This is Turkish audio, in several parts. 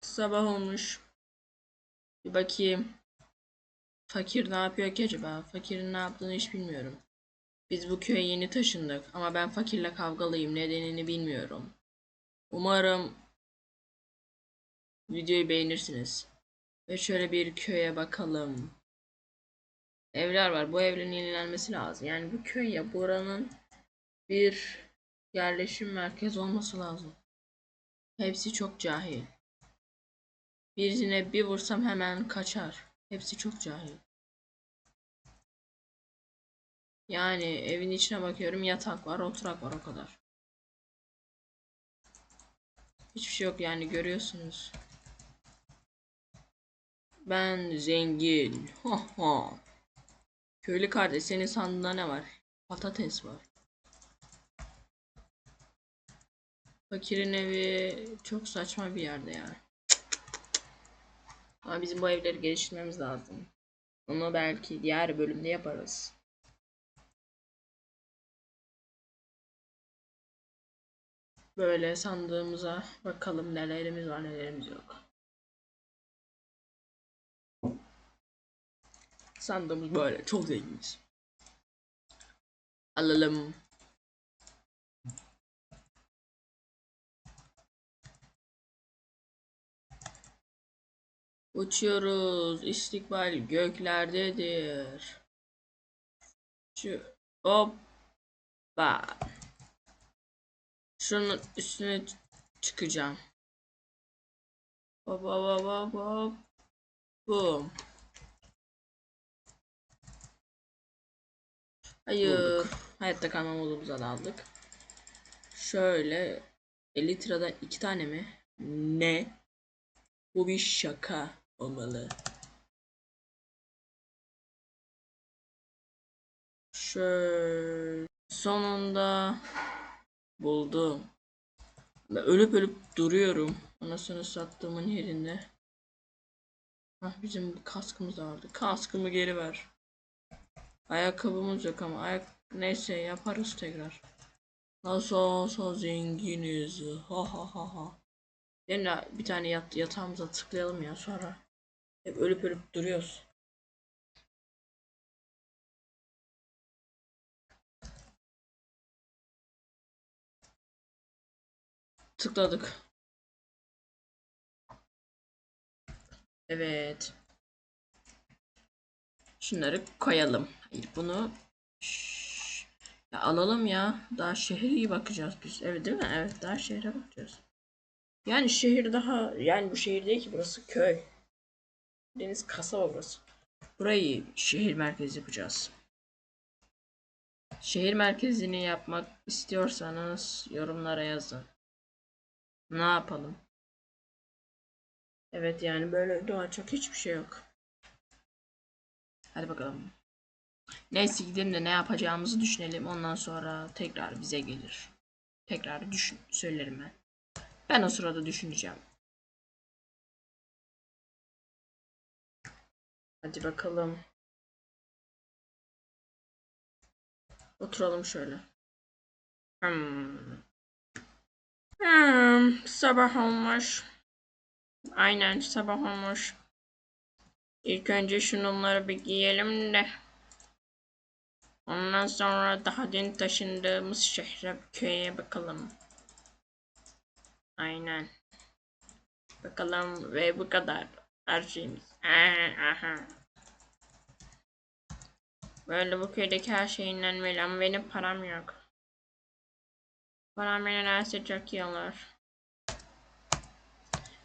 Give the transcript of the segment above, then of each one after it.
Sabah olmuş. Bir bakayım. Fakir ne yapıyor ki acaba? Fakirin ne yaptığını hiç bilmiyorum. Biz bu köye yeni taşındık ama ben fakirle kavgalıyım. Nedenini bilmiyorum. Umarım videoyu beğenirsiniz. Ve şöyle bir köye bakalım. Evler var. Bu evlerin yenilenmesi lazım. Yani bu köy ya buranın bir yerleşim merkezi olması lazım. Hepsi çok cahil. Birine bir vursam hemen kaçar. Hepsi çok cahil. Yani evin içine bakıyorum yatak var, oturak var o kadar. Hiçbir şey yok yani görüyorsunuz. Ben zengin. Köylü kardeş senin sandığında ne var? Patates var. Fakirin evi çok saçma bir yerde yani. Ama bizim bu evleri geliştirmemiz lazım. Onu belki diğer bölümde yaparız. Böyle sandığımıza bakalım nelerimiz var nelerimiz yok. Sandığımız böyle çok zenginiz. Alalım. Uçuyoruz. İstikbal göklerdedir. Şu hoppa. Şunun üstüne çıkacağım. Hop hop hop hop hop. Boom. Hayır. Hayatta kalma modumuza daldık. Şöyle 50 liradan iki tane mi? Ne? Bu bir şaka olmalı. Şöyle sonunda buldum. Ben ölüp ölüp duruyorum. Anasını sattığımın yerinde. Hah bizim kaskımız vardı. Kaskımı geri ver. Ayakkabımız yok ama ayak neyse yaparız tekrar. Nasıl olsa zenginiz. Ha ha ha ha. Yine bir tane yat yatağımıza tıklayalım ya sonra. Hep ölüp ölüp duruyoruz. Tıkladık. Evet. Şunları koyalım. Hayır bunu ya alalım ya. Daha şehre bakacağız biz. Evet değil mi? Evet daha şehre bakacağız. Yani şehir daha yani bu şehir değil ki burası köy. Deniz kasaba burası. Burayı şehir merkezi yapacağız. Şehir merkezini yapmak istiyorsanız yorumlara yazın. Ne yapalım? Evet yani böyle doğacak hiçbir şey yok. Hadi bakalım. Neyse gidelim de ne yapacağımızı düşünelim. Ondan sonra tekrar bize gelir. Tekrar düşün söylerim ben. Ben o sırada düşüneceğim. Hadi bakalım. Oturalım şöyle. Hmm. Hmm, sabah olmuş. Aynen sabah olmuş. İlk önce şunları bir giyelim de. Ondan sonra daha dün taşındığımız şehre köye bakalım. Aynen. Bakalım ve bu kadar. Her şeyimiz. Aha, aha. Böyle bu köydeki her şey inlenmeli ama benim param yok. Param nedense çok iyi olur.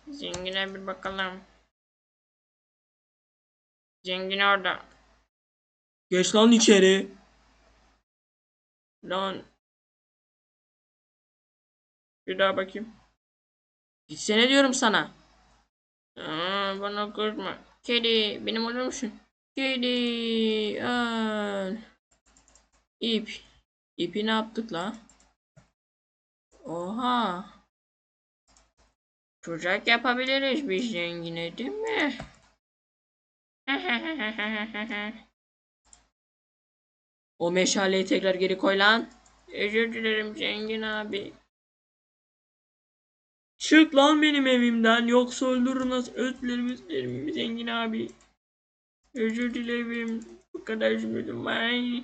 Zengine bir bakalım. Zengin orada. Geç lan içeri. Lan. Bir daha bakayım. Gitsene diyorum sana. Aa, bana kızma. Kedi benim olur musun? Kedi. Al. İp. İpi ne yaptık la? Oha. Çocuk yapabiliriz biz zengine değil mi? o meşaleyi tekrar geri koy lan. Özür dilerim zengin abi. Çık lan benim evimden yoksa öldürürüm nasıl özlerim özlerim zengin abi. Özür dilerim. Bu kadar üzüldüm vay.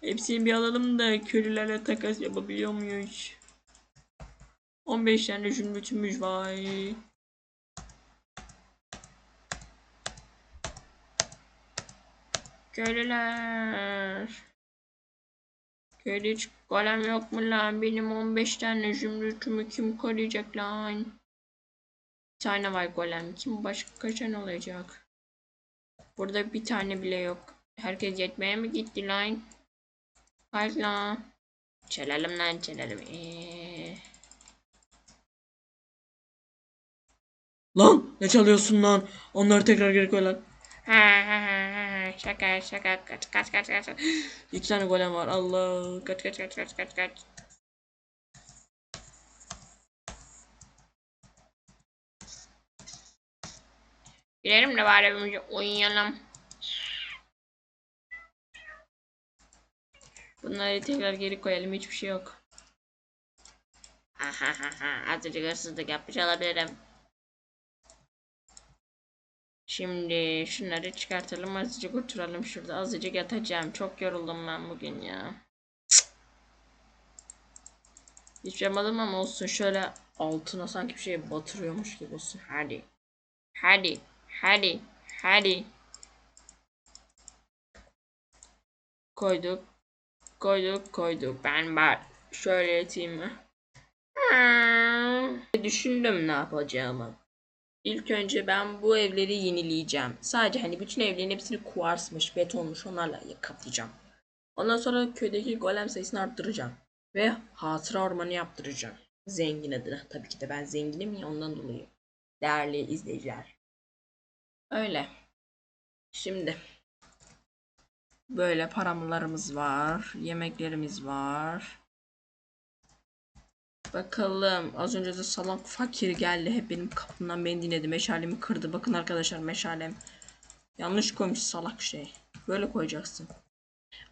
Hepsini bir alalım da köylülerle takas yapabiliyor muyuz? 15 tane zümrütümüz vay. Köylüler. Köyde hiç golem yok mu lan? Benim 15 tane zümrütümü kim koruyacak lan? Bir tane var golem. Kim başka kaçan olacak? Burada bir tane bile yok. Herkes yetmeye mi gitti lan? Hayır lan. Çalalım lan çalalım. Ee... Lan ne çalıyorsun lan? Onları tekrar geri koy lan. Ha ha ha ha şaka şaka kaç kaç kaç kaç. İki tane golem var. Allah. Kaç kaç kaç kaç kaç kaç. Gidelim de bari evimize uyuyalım. Bunları tekrar geri koyalım. Hiçbir şey yok. Ahahaha azıcık hırsızlık yapmış olabilirim. Şimdi şunları çıkartalım azıcık oturalım şurada azıcık yatacağım. Çok yoruldum ben bugün ya. Hiç yapmadım ama olsun şöyle altına sanki bir şey batırıyormuş gibi olsun. Hadi. Hadi. Hadi. Hadi. Koyduk. Koyduk koyduk. Ben bak şöyle yatayım mı? Hmm. Düşündüm ne yapacağımı. İlk önce ben bu evleri yenileyeceğim. Sadece hani bütün evlerin hepsini kuvarsmış, betonmuş onlarla kaplayacağım. Ondan sonra köydeki golem sayısını arttıracağım. Ve hatıra ormanı yaptıracağım. Zengin adına. Tabii ki de ben zenginim ya ondan dolayı. Değerli izleyiciler. Öyle. Şimdi. Böyle paramlarımız var. Yemeklerimiz var. Bakalım. Az önce de salak fakir geldi. Hep benim kapımdan beni dinledi. Meşalemi kırdı. Bakın arkadaşlar meşalem. Yanlış koymuş salak şey. Böyle koyacaksın.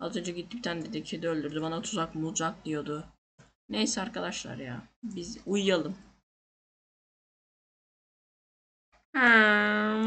Az önce gitti bir tane dedi öldürdü. Bana tuzak muzak diyordu. Neyse arkadaşlar ya. Biz uyuyalım. Hmm.